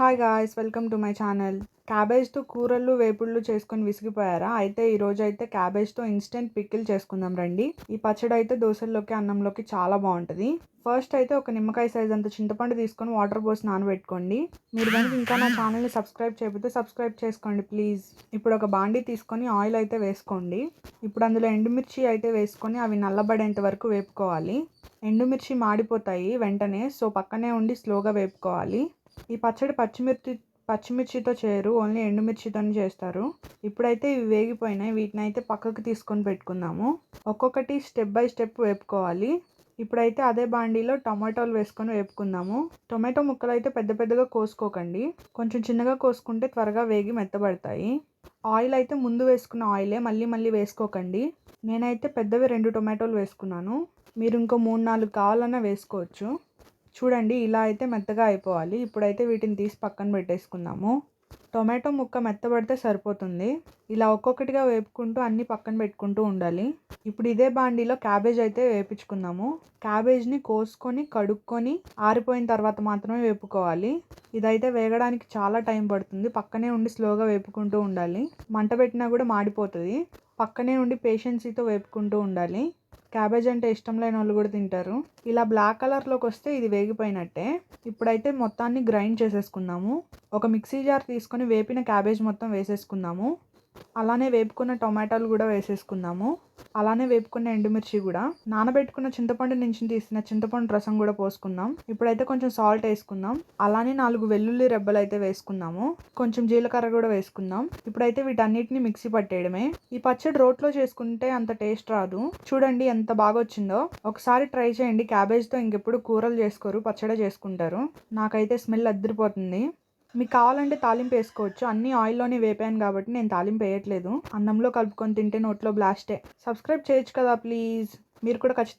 Hi guys welcome to my channel క్యాబేజ్తో కూరలు వేపుళ్ళు చేసుకొని విసిగిపోయారా? అయితే ఈరోజు అయితే క్యాబేజ్తో ఇన్స్టెంట్ పికిల్ చేసుకుందాం రండి. ఈ పచ్చడి అయితే దోశల్లోకి అన్నంలోకి చాలా బాగుంటుంది. ఫస్ట్ అయితే ఒక నిమ్మకాయ సైజ్ అంత చింతపండు తీసుకొని వాటర్ పోసి నానబెట్టుకోండి. మీరు కనుక ఇంకా నా ఛానల్ని సబ్స్క్రైబ్ చేయకపోతే సబ్స్క్రైబ్ చేసుకోండి ప్లీజ్ ఇప్పుడు ఒక బాండీ తీసుకొని ఆయిల్ అయితే వేసుకోండి. ఇప్పుడు అందులో ఎండుమిర్చి అయితే వేసుకొని అవి నల్లబడేంత వరకు వేపుకోవాలి. ఎండుమిర్చి మాడిపోతాయి వెంటనే సో పక్కనే ఉండి స్లోగా వేపుకోవాలి. ఈ పచ్చడి పచ్చిమిర్చి పచ్చిమిర్చితో చేయరు ఓన్లీ ఎండుమిర్చితోనే చేస్తారు. ఇప్పుడైతే ఇవి వేగిపోయినాయి వీటిని అయితే పక్కకు తీసుకొని పెట్టుకుందాము. ఒక్కొక్కటి స్టెప్ బై స్టెప్ వేపుకోవాలి. ఇప్పుడైతే అదే బాండీలో టొమాటోలు వేసుకొని వేపుకుందాము. టొమాటో ముక్కలు అయితే పెద్ద పెద్దగా కోసుకోకండి. కొంచెం చిన్నగా కోసుకుంటే త్వరగా వేగి మెత్తబడతాయి. ఆయిల్ అయితే ముందు వేసుకున్న ఆయిలే మళ్ళీ మళ్ళీ వేసుకోకండి. నేనైతే పెద్దవి రెండు టొమాటోలు వేసుకున్నాను. మీరు ఇంకో మూడు నాలుగు కావాలన్నా వేసుకోవచ్చు. చూడండి ఇలా అయితే మెత్తగా అయిపోవాలి. ఇప్పుడైతే వీటిని తీసి పక్కన పెట్టేసుకుందాము. టొమాటో ముక్క మెత్తబడితే సరిపోతుంది. ఇలా ఒక్కొక్కటిగా వేపుకుంటూ అన్నీ పక్కన పెట్టుకుంటూ ఉండాలి. ఇప్పుడు ఇదే బాండీలో క్యాబేజ్ అయితే వేపించుకుందాము. క్యాబేజ్ని కోసుకొని కడుక్కొని ఆరిపోయిన తర్వాత మాత్రమే వేపుకోవాలి. ఇదైతే వేగడానికి చాలా టైం పడుతుంది. పక్కనే ఉండి స్లోగా వేపుకుంటూ ఉండాలి. మంట పెట్టినా కూడా మాడిపోతుంది. పక్కనే ఉండి పేషెన్సీతో వేపుకుంటూ ఉండాలి. క్యాబేజ్ అంటే ఇష్టం లేని వాళ్ళు కూడా తింటారు. ఇలా బ్లాక్ కలర్లోకి వస్తే ఇది వేగిపోయినట్టే. ఇప్పుడైతే మొత్తాన్ని గ్రైండ్ చేసేసుకున్నాము ఒక మిక్సీ జార్ తీసుకొని వేపిన క్యాబేజ్ మొత్తం వేసేసుకుందాము. అలానే వేపుకున్న టొమాటోలు కూడా వేసేసుకుందాము. అలానే వేపుకున్న ఎండుమిర్చి కూడా. నానబెట్టుకున్న చింతపండు నుంచి తీసిన చింతపండు రసం కూడా పోసుకుందాం. ఇప్పుడైతే కొంచెం సాల్ట్ వేసుకుందాం. అలానే నాలుగు వెల్లుల్లి రెబ్బలు అయితే వేసుకుందాము. కొంచెం జీలకర్ర కూడా వేసుకుందాం. ఇప్పుడైతే వీటన్నిటిని మిక్సీ పట్టేయడమే. ఈ పచ్చడి రోట్లో చేసుకుంటే అంత టేస్ట్ రాదు. చూడండి ఎంత బాగా వచ్చిందో. ఒకసారి ట్రై చేయండి. క్యాబేజ్తో ఇంకెప్పుడు కూరలు చేసుకోరు పచ్చడి చేసుకుంటారు. నాకైతే స్మెల్ అద్దరిపోతుంది. మీకు కావాలంటే తాలింపు వేసుకోవచ్చు. అన్ని ఆయిల్లోనే వేపాను కాబట్టి నేను తాలింపు వేయట్లేదు. అన్నంలో కలుపుకొని తింటే నోట్లో బ్లాస్టే. సబ్స్క్రైబ్ చేయొచ్చు కదా ప్లీజ్. మీరు కూడా ఖచ్చితంగా